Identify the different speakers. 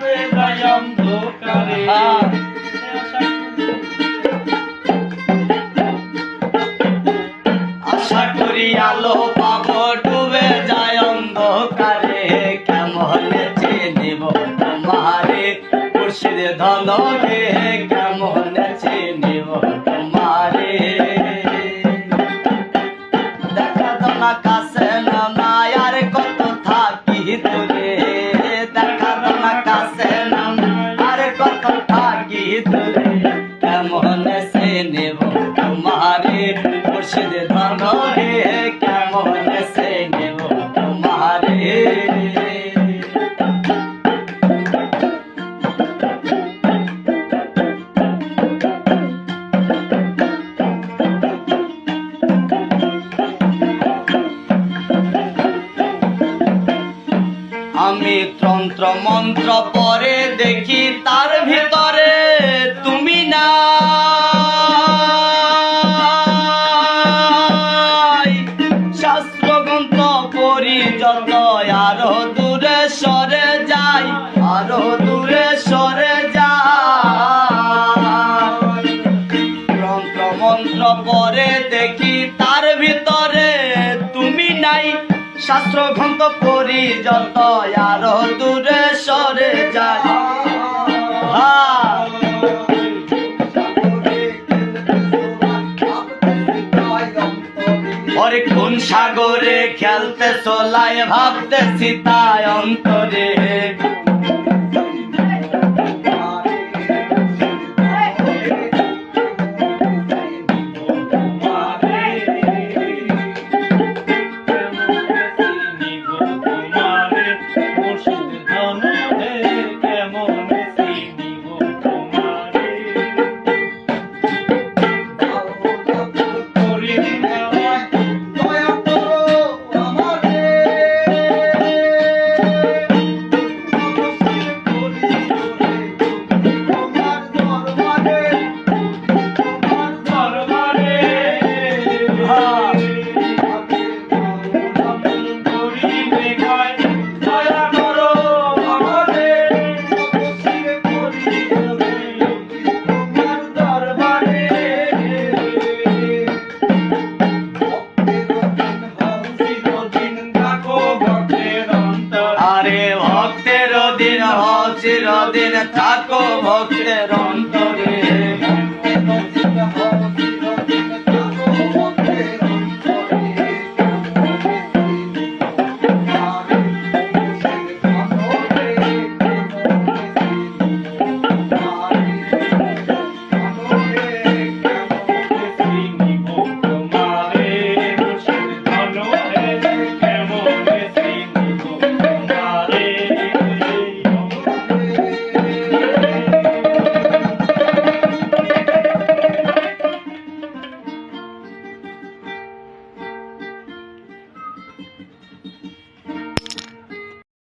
Speaker 1: ডুবে যায় অন্ধকারে।
Speaker 2: আশা করি আলো পাব, ডুবে যায় অন্ধকারে কেমন চিনিব তোমারে খুশির ধন রে কেমন চিনিব আমি তন্ত্র মন্ত্র পরে দেখি তার ভিতরে তুমি না। শাস্ত্র গ্রন্থ পড়ি যত, আরও দূরে সরে যাই, আরও দূরে সরে যাই। তন্ত্র মন্ত্র পরে দেখি শাস্ত্র ভঙ্গ করি যত আরও দূরে সরে কোন সাগরে খেলতে চলায় ভাবতে সীতায় অন্তরে। চিরদিন থাকো ভক্তের অন্তরে।